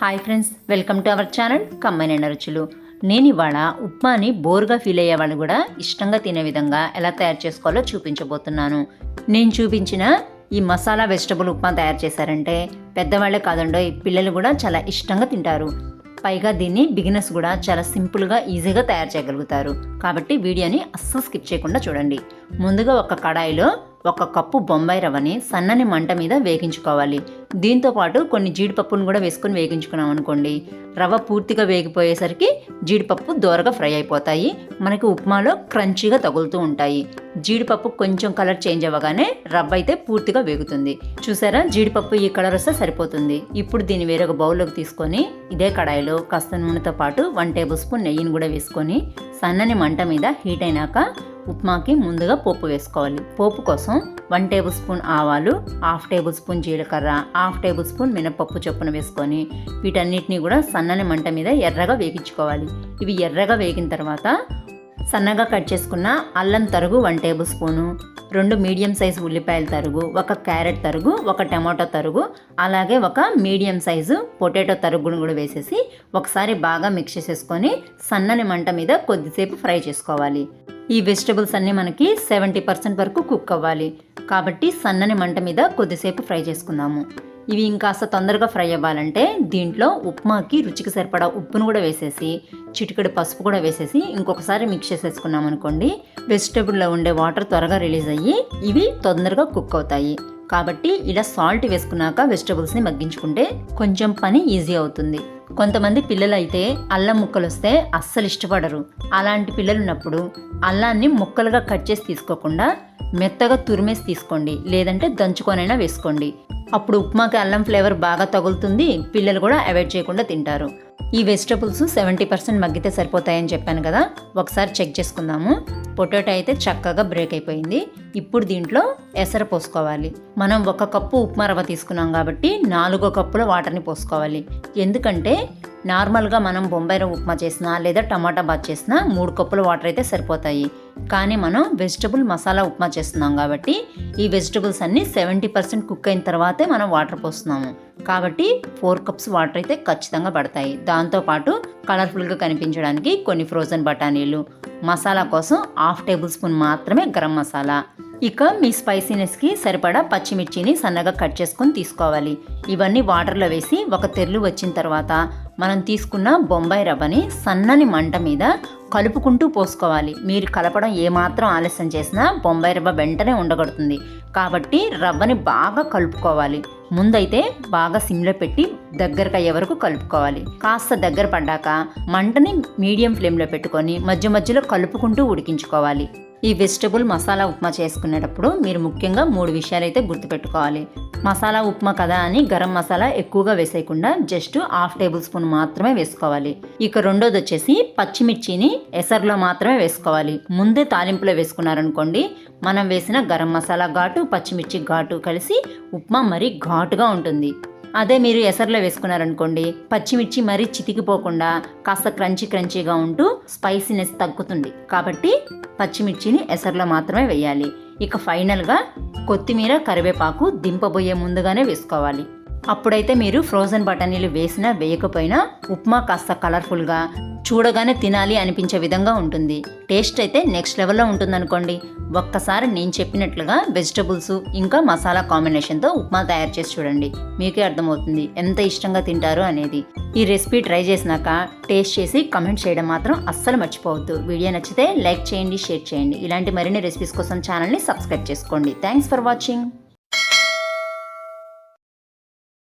Hi friends welcome to our channel కమ్మైన రుచులు. నేను ఇవాళ ఉప్మాని బోర్గా ఫీల్ అయ్యే వాళ్ళు కూడా ఇష్టంగా తినే విధంగా ఎలా తయారు చేసుకోవాలో చూపించబోతున్నాను. నేను చూపించిన ఈ మసాలా వెజిటబుల్ ఉప్మా తయారు చేశారంటే పెద్దవాళ్ళే కాదండో ఈ పిల్లలు కూడా చాలా ఇష్టంగా తింటారు. పైగా దీన్ని బిగినర్స్ కూడా చాలా సింపుల్గా ఈజీగా తయారు చేయగలుగుతారు. కాబట్టి వీడియోని అస్సలు స్కిప్ చేయకుండా చూడండి. ముందుగా ఒక కడాయిలో ఒక కప్పు బొంబాయి రవ్వని సన్నని మంట మీద వేగించుకోవాలి. దీంతో పాటు కొన్ని జీడిపప్పును కూడా వేసుకొని వేగించుకున్నాం అనుకోండి. రవ్వ పూర్తిగా వేగిపోయేసరికి జీడిపప్పు దోరగా ఫ్రై అయిపోతాయి. మనకి ఉప్మాలో క్రంచీగా తగులుతూ ఉంటాయి. జీడిపప్పు కొంచెం కలర్ చేంజ్ అవ్వగానే రవ్వ అయితే పూర్తిగా వేగుతుంది. చూసారా? జీడిపప్పు ఈ కలర్ వస్తే సరిపోతుంది. ఇప్పుడు దీన్ని వేరొక బౌల్లోకి తీసుకొని ఇదే కడాయిలో కాస్త నూనెతో పాటు వన్ టేబుల్ స్పూన్ నెయ్యిని కూడా వేసుకొని సన్నని మంట మీద హీట్ అయినాక ఉప్మాకి ముందుగా పోపు వేసుకోవాలి. పోపు కోసం వన్ టేబుల్ స్పూన్ ఆవాలు హాఫ్ టేబుల్ స్పూన్ జీలకర్ర హాఫ్ టేబుల్ స్పూన్ మినపప్పు చొప్పున వేసుకొని వీటన్నిటిని కూడా సన్నని మంట మీద ఎర్రగా వేగించుకోవాలి. ఇవి ఎర్రగా వేగిన తర్వాత సన్నగా కట్ చేసుకున్న అల్లం తరుగు వన్ టేబుల్ స్పూను రెండు మీడియం సైజు ఉల్లిపాయల తరుగు ఒక క్యారెట్ తరుగు ఒక టమాటో తరుగు అలాగే ఒక మీడియం సైజు పొటాటో తరుగును కూడా వేసేసి ఒకసారి బాగా మిక్స్ చేసేసుకొని సన్నని మంట మీద కొద్దిసేపు ఫ్రై చేసుకోవాలి. ఈ వెజిటబుల్స్ అన్నీ మనకి సెవెంటీ పర్సెంట్ వరకు కుక్ అవ్వాలి. కాబట్టి సన్నని మంట మీద కొద్దిసేపు ఫ్రై చేసుకుందాము. ఇవి ఇంకాస్త తొందరగా ఫ్రై అవ్వాలంటే దీంట్లో ఉప్మాకి రుచికి సరిపడా ఉప్పును కూడా వేసేసి చిటికెడు పసుపు కూడా వేసేసి ఇంకొకసారి మిక్స్ చేసేసుకున్నాం అనుకోండి. వెజిటేబుల్లో ఉండే వాటర్ త్వరగా రిలీజ్ అయ్యి ఇవి తొందరగా కుక్ అవుతాయి. కాబట్టి ఇలా సాల్ట్ వేసుకున్నాక వెజిటబుల్స్ని మగ్గించుకుంటే కొంచెం పని ఈజీ అవుతుంది. కొంతమంది పిల్లలైతే అల్లం ముక్కలు వస్తే అస్సలు ఇష్టపడరు. అలాంటి పిల్లలు ఉన్నప్పుడు అల్లాన్ని ముక్కలుగా కట్ చేసి తీసుకోకుండా మెత్తగా తురిమేసి తీసుకోండి. లేదంటే దంచుకొనైనా వేసుకోండి. అప్పుడు ఉప్మాకి అల్లం ఫ్లేవర్ బాగా తగులుతుంది. పిల్లలు కూడా అవాయిడ్ చేయకుండా తింటారు. ఈ వెజిటబుల్స్ సెవెంటీ పర్సెంట్ మగ్గితే సరిపోతాయని చెప్పాను కదా. ఒకసారి చెక్ చేసుకుందాము. పొటాటో అయితే చక్కగా బ్రేక్ అయిపోయింది. ఇప్పుడు దీంట్లో ఎసర పోసుకోవాలి. మనం ఒక కప్పు ఉప్మా రవ్వ తీసుకున్నాం కాబట్టి నాలుగో కప్పుల వాటర్ని పోసుకోవాలి. ఎందుకంటే నార్మల్గా మనం బొంబాయి రవ్వ ఉప్మా చేసినా లేదా టమాటా బాత్ చేసినా మూడు కప్పుల వాటర్ అయితే సరిపోతాయి. కానీ మనం వెజిటబుల్ మసాలా ఉప్మా చేస్తున్నాం కాబట్టి ఈ వెజిటబుల్స్ అన్నీ సెవెంటీ పర్సెంట్ కుక్ అయిన తర్వాతే మనం వాటర్ పోస్తున్నాము. కాబట్టి ఫోర్ కప్స్ వాటర్ అయితే ఖచ్చితంగా పడతాయి. దాంతోపాటు కలర్ఫుల్గా కనిపించడానికి కొన్ని ఫ్రోజన్ బఠానీలు మసాలా కోసం హాఫ్ టేబుల్ స్పూన్ మాత్రమే గరం మసాలా ఇక మీ స్పైసీనెస్కి సరిపడా పచ్చిమిర్చిని సన్నగా కట్ చేసుకొని తీసుకోవాలి. ఇవన్నీ వాటర్లో వేసి ఒక తెర్లు వచ్చిన తర్వాత మనం తీసుకున్న బొంబాయి రవ్వని సన్నని మంట మీద కలుపుకుంటూ పోసుకోవాలి. మీరు కలపడం ఏమాత్రం ఆలస్యం చేసినా బొంబాయి రవ్వ వెంటనే ఉండగడుతుంది. కాబట్టి రవ్వని బాగా కలుపుకోవాలి. ముందైతే బాగా సిమ్లో పెట్టి దగ్గరకు అయ్యే వరకు కలుపుకోవాలి. కాస్త దగ్గర పడ్డాక మంటని మీడియం ఫ్లేమ్లో పెట్టుకొని మధ్య మధ్యలో కలుపుకుంటూ ఉడికించుకోవాలి. ఈ వెజిటబుల్ మసాలా ఉప్మా చేసుకునేటప్పుడు మీరు ముఖ్యంగా మూడు విషయాలు అయితే గుర్తుపెట్టుకోవాలి. మసాలా ఉప్మా కదా అని గరం మసాలా ఎక్కువగా వేసేయకుండా జస్ట్ హాఫ్ టేబుల్ స్పూన్ మాత్రమే వేసుకోవాలి. ఇక రెండోది వచ్చేసి పచ్చిమిర్చిని ఎసర్లో మాత్రమే వేసుకోవాలి. ముందే తాలింపులో వేసుకున్నారనుకోండి మనం వేసిన గరం మసాలా ఘాటు పచ్చిమిర్చి ఘాటు కలిసి ఉప్మా మరీ ఘాటుగా ఉంటుంది. అదే మీరు ఎసర్లో వేసుకున్నారనుకోండి పచ్చిమిర్చి మరీ చితికిపోకుండా కాస్త క్రంచీ క్రంచీగా ఉంటూ స్పైసీనెస్ తగ్గుతుంది. కాబట్టి పచ్చిమిర్చిని ఎసర్లో మాత్రమే వేయాలి. ఇక ఫైనల్గా కొత్తిమీర కరివేపాకు దింపబోయే ముందుగానే వేసుకోవాలి. అప్పుడైతే మీరు ఫ్రోజన్ బఠానీలు వేసినా వేయకపోయినా ఉప్మా కాస్త కలర్ఫుల్గా చూడగానే తినాలి అనిపించే విధంగా ఉంటుంది. టేస్ట్ అయితే నెక్స్ట్ లెవెల్లో ఉంటుందనుకోండి. ఒక్కసారి నేను చెప్పినట్లుగా వెజిటబుల్స్ ఇంకా మసాలా కాంబినేషన్తో ఉప్మా తయారు చేసి చూడండి. మీకే అర్థమవుతుంది ఎంత ఇష్టంగా తింటారు అనేది. ఈ రెసిపీ ట్రై చేసినాక టేస్ట్ చేసి కమెంట్ చేయడం మాత్రం అస్సలు మర్చిపోవద్దు. వీడియో నచ్చితే లైక్ చేయండి షేర్ చేయండి. ఇలాంటి మరిన్ని రెసిపీస్ కోసం ఛానల్ని సబ్స్క్రైబ్ చేసుకోండి. Thanks for watching